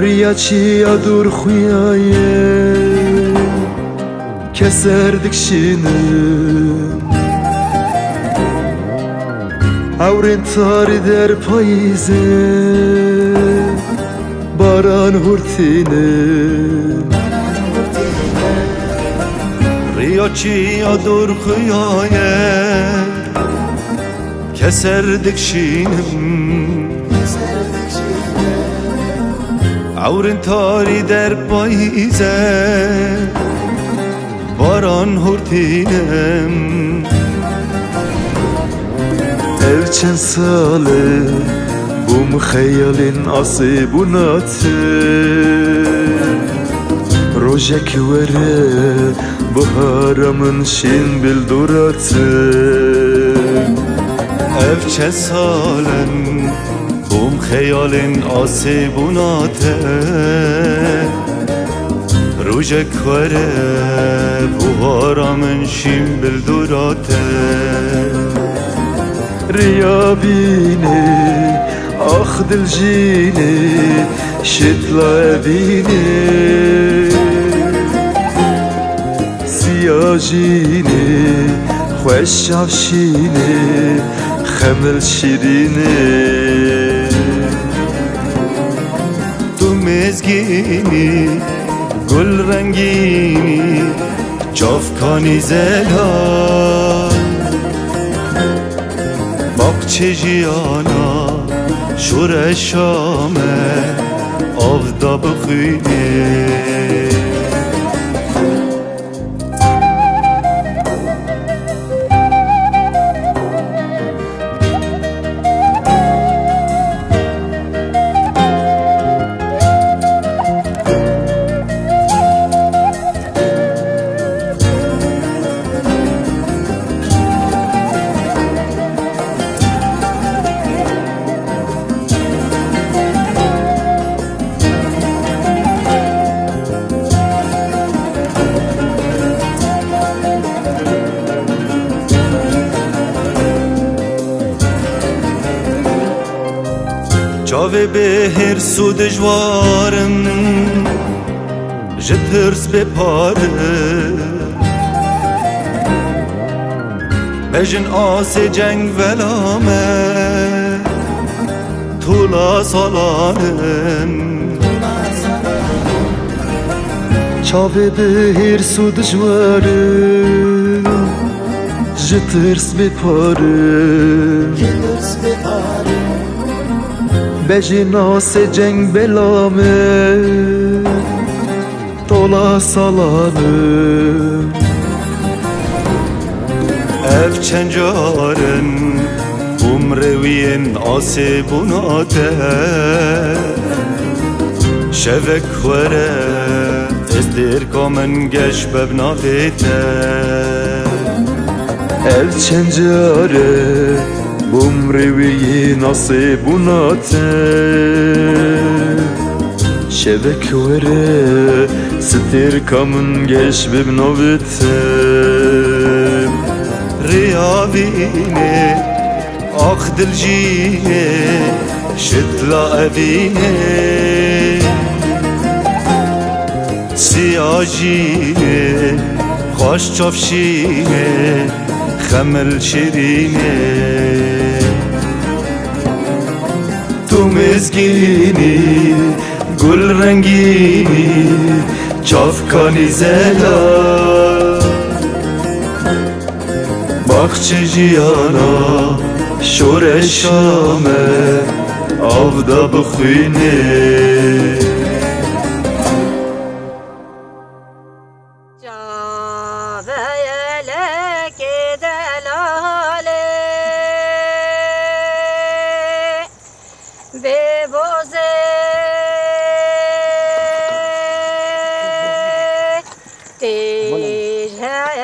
Riya çiya dur xuyaye Keserdik şinim Avrin tari der payize Baran hurtinim Riya çiya dur xuyaye Keserdik şinim Avrin tari der payize Baran hurtinem Evçen sale Bum xeyalin asibunatı Rojek vere Baharamın şin bilduratı Evçe salen Bum xeyalin asibunate Rujek vere Buharamın şin bilduratı Riya bini Ah dil jini Şitla evini Siyah jini خوش عفشینی خمل mezgini Gül rengini Çafkani zelal Bak çeciyana Şure şame Avda bıkıydı Navê bê hirs û dijwar im Ji tirs bêparim Me asê ceng vela me Tula salanim Çavê bi hirs û dijwarim Ji tirs bêparim Bejinase ceng belame Tola salanım Ev çencaren Umreviyen ase bunate Şevek vere Ezdir kamen geç bebnavete Ev çencare Bumrevi nasibunate Şevek vere Stir kamun geç bibnovite Riyavine Ah dilcine Şitla evine. Siyacine Hoş çavşine Xemel şirine Tu mezgini Gul rengini Çafkani zela Bahçe jiyana Şore şame Avda bıkhine ha